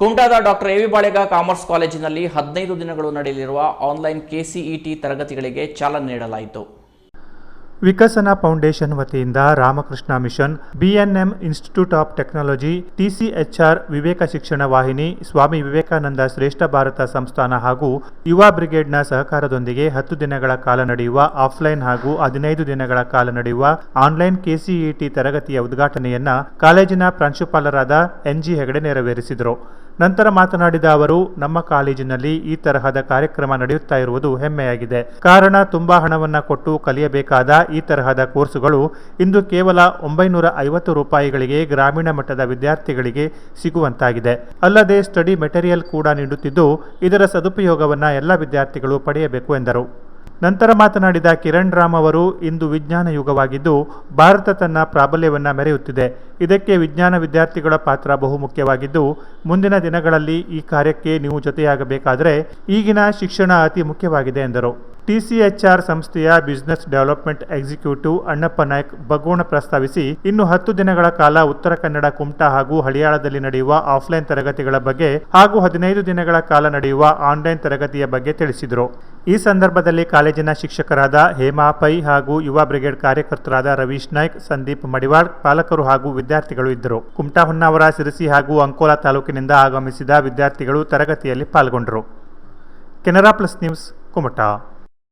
ಕುಮಟಾದ doctor A V Baliga commerce ಕಾಲೇಜಿನಲ್ಲಿ ಹದಿನೈದು ದಿನಗಳು ನಡೆಯಲಿರುವ ಆನ್ಲೈನ್ ಕೆಸಿಇಟಿ ತರಗತಿಗಳಿಗೆ ಚಾಲನೆ ನೀಡಲಾಯಿತು. ವಿಕಸನ ಫೌಂಡೇಶನ್ ವತಿಯಿಂದ Ramakrishna mission BNM institute of technology TCHR Viveka Shikshana Vahini, Swami Vivekananda ಶ್ರೇಷ್ಠ ಭಾರತ ಸಂಸ್ಥಾನ ಹಾಗೂ ಯುವ ಬ್ರಿಗೇಡ್ನ ಸಹಕಾರದೊಂದಿಗೆ ಹತ್ತು ದಿನಗಳ ಕಾಲ ನಡೆಯುವ ಆಫ್ಲೈನ್ ಹಾಗೂ ಹದಿನೈದು ದಿನಗಳ ಕಾಲ ನಡೆಯುವ ಆನ್ಲೈನ್ ಕೆಸಿಇಟಿ ತರಗತಿಯ ಉದ್ಘಾಟನೆಯನ್ನ ಕಾಲೇಜಿನ ಪ್ರಾಂಶುಪಾಲರಾದ ಎನ್ಜಿ ಹೆಗಡೆ ನೆರವೇರಿಸಿದರು. ನಂತರ ಮಾತನಾಡಿದ ಅವರು, ನಮ್ಮ ಕಾಲೇಜಿನಲ್ಲಿ ಈ ತರಹದ ಕಾರ್ಯಕ್ರಮ ನಡೆಯುತ್ತಾ ಇರುವುದು ಹೆಮ್ಮೆಯಾಗಿದೆ. ಕಾರಣ, ತುಂಬಾ ಹಣವನ್ನ ಕೊಟ್ಟು ಕಲಿಯಬೇಕಾದ ಈ ತರಹದ ಕೋರ್ಸುಗಳು ಇಂದು ಕೇವಲ ಒಂಬೈನೂರ ಐವತ್ತು ರೂಪಾಯಿಗಳಿಗೆ ಗ್ರಾಮೀಣ ಮಟ್ಟದ ವಿದ್ಯಾರ್ಥಿಗಳಿಗೆ ಸಿಗುವಂತಾಗಿದೆ. ಅಲ್ಲದೆ ಸ್ಟಡಿ ಮೆಟೀರಿಯಲ್ ಕೂಡ ನೀಡುತ್ತಿದ್ದು ಇದರ ಸದುಪಯೋಗವನ್ನು ಎಲ್ಲ ವಿದ್ಯಾರ್ಥಿಗಳು ಪಡೆಯಬೇಕು ಎಂದರು. ನಂತರ ಮಾತನಾಡಿದ ಕಿರಣ್ ರಾಮ್ ಅವರು, ಇಂದು ವಿಜ್ಞಾನ ಯುಗವಾಗಿದ್ದು ಭಾರತ ತನ್ನ ಪ್ರಾಬಲ್ಯವನ್ನ ಮೆರೆಯುತ್ತಿದೆ. ಇದಕ್ಕೆ ವಿಜ್ಞಾನ ವಿದ್ಯಾರ್ಥಿಗಳ ಪಾತ್ರ ಬಹುಮುಖ್ಯವಾಗಿದ್ದು, ಮುಂದಿನ ದಿನಗಳಲ್ಲಿ ಈ ಕಾರ್ಯಕ್ಕೆ ನೀವು ಜೊತೆಯಾಗಬೇಕಾದರೆ ಈಗಿನ ಶಿಕ್ಷಣ ಅತಿ ಮುಖ್ಯವಾಗಿದೆ ಎಂದರು. ಟಿಸಿಎಚ್ಆರ್ ಸಂಸ್ಥೆಯ business development executive Annappa Naik ಬಗೋಣ ಪ್ರಸ್ತಾವಿಸಿ, ಇನ್ನು ಹತ್ತು ದಿನಗಳ ಕಾಲ ಉತ್ತರ ಕನ್ನಡ ಕುಮಟಾ ಹಾಗೂ ಹಳಿಯಾಳದಲ್ಲಿ ನಡೆಯುವ ಆಫ್ಲೈನ್ ತರಗತಿಗಳ ಬಗ್ಗೆ ಹಾಗೂ ಹದಿನೈದು ದಿನಗಳ ಕಾಲ ನಡೆಯುವ ಆನ್ಲೈನ್ ತರಗತಿಯ ಬಗ್ಗೆ ತಿಳಿಸಿದರು. ಈ ಸಂದರ್ಭದಲ್ಲಿ ಕಾಲೇಜಿನ ಶಿಕ್ಷಕರಾದ ಹೇಮಾ ಪೈ ಹಾಗೂ ಯುವ ಬ್ರಿಗೇಡ್ ಕಾರ್ಯಕರ್ತರಾದ ರವೀಶ್ ನಾಯ್ಕ್, ಸಂದೀಪ್ ಮಡಿವಾಳ್, ಪಾಲಕರು ಹಾಗೂ ವಿದ್ಯಾರ್ಥಿಗಳು ಇದ್ದರು. ಕುಮಟಾ ಹೊನ್ನಾವರ, ಸಿರಸಿ ಹಾಗೂ ಅಂಕೋಲಾ ತಾಲೂಕಿನಿಂದ ಆಗಮಿಸಿದ ವಿದ್ಯಾರ್ಥಿಗಳು ತರಗತಿಯಲ್ಲಿ ಪಾಲ್ಗೊಂಡರು. Canara plus news, Kumta.